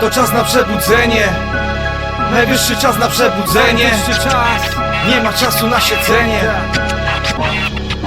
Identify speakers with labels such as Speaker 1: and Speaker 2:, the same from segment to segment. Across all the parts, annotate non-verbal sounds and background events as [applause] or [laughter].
Speaker 1: To czas na przebudzenie. Najwyższy czas na przebudzenie. Nie ma czasu na siedzenie.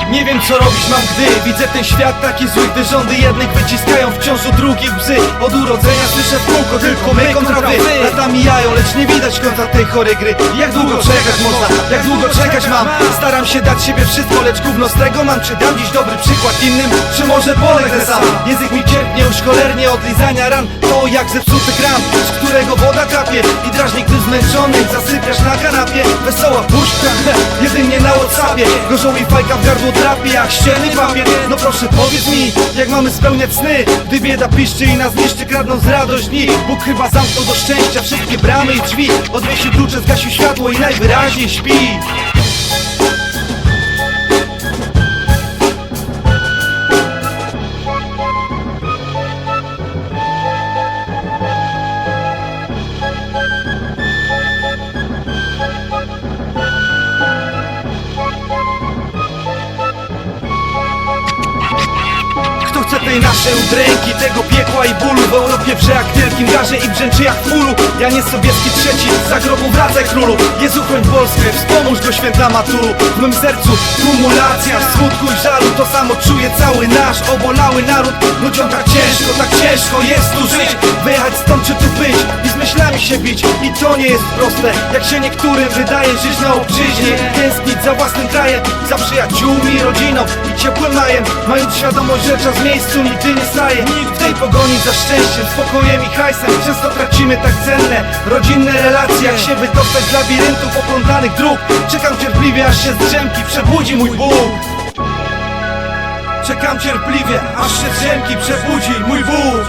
Speaker 1: Nie wiem co robić mam gdy Widzę ten świat taki zły Gdy rządy jednych wyciskają wciąż u drugich bzy Od urodzenia słyszę w kółko tylko my kontra wy Lata mijają, lecz nie widać końca tej chorej gry. Jak długo czekać można? Jak długo czekać mam? Staram się dać siebie wszystko, lecz gówno z tego mam. Czy dam dziś dobry przykład innym? Może polegnę sam? Język mi cierpnie już cholernie od lizania ran. To jak zepsuty gram, z którego woda kapie I drażni, gdy zmęczony zasypiasz na kanapie. Wesoła puszka, [laughs] jedynie na Whatsappie. Gorzą mi fajka w gardło drapie jak ścielny papier No proszę powiedz mi, jak mamy spełniać sny? Gdy bieda piszczy i nas niszczy, kradną z radość dni. Bóg chyba zamknął do szczęścia wszystkie bramy i drzwi. Odwiesił klucze, zgasił światło i najwyraźniej śpi tej naszej udręki, tego piekła i bólu. W Europie wrze jak wielkim garze i brzęczy jak w Ja nie Sobieski trzeci, za grobu wracaj królu. Jezu chroń Polskę, wspomóż go święta matulu W mym sercu kumulacja smutku i żalu To samo czuje cały nasz obolały naród. Ludziom tak ciężko, tak ciężko jest tu żyć Wyjechać stąd czy tu być i z myślami się bić. I to nie jest proste, jak się niektórym wydaje Żyć na obczyźnie, tęsknić za własnym krajem Za przyjaciółmi, rodziną i ciepłym majem Mając świadomość, że czas miejscu nigdy nie staje. W tej pogoni za szczęściem, spokojem i hajsem Często tracimy tak cenne, rodzinne relacje. Jak się wydostać z labiryntów oplątanych dróg Czekam cierpliwie, aż się z drzemki przebudzi mój Bóg Czekam cierpliwie, aż się drzemki przebudzi mój Bóg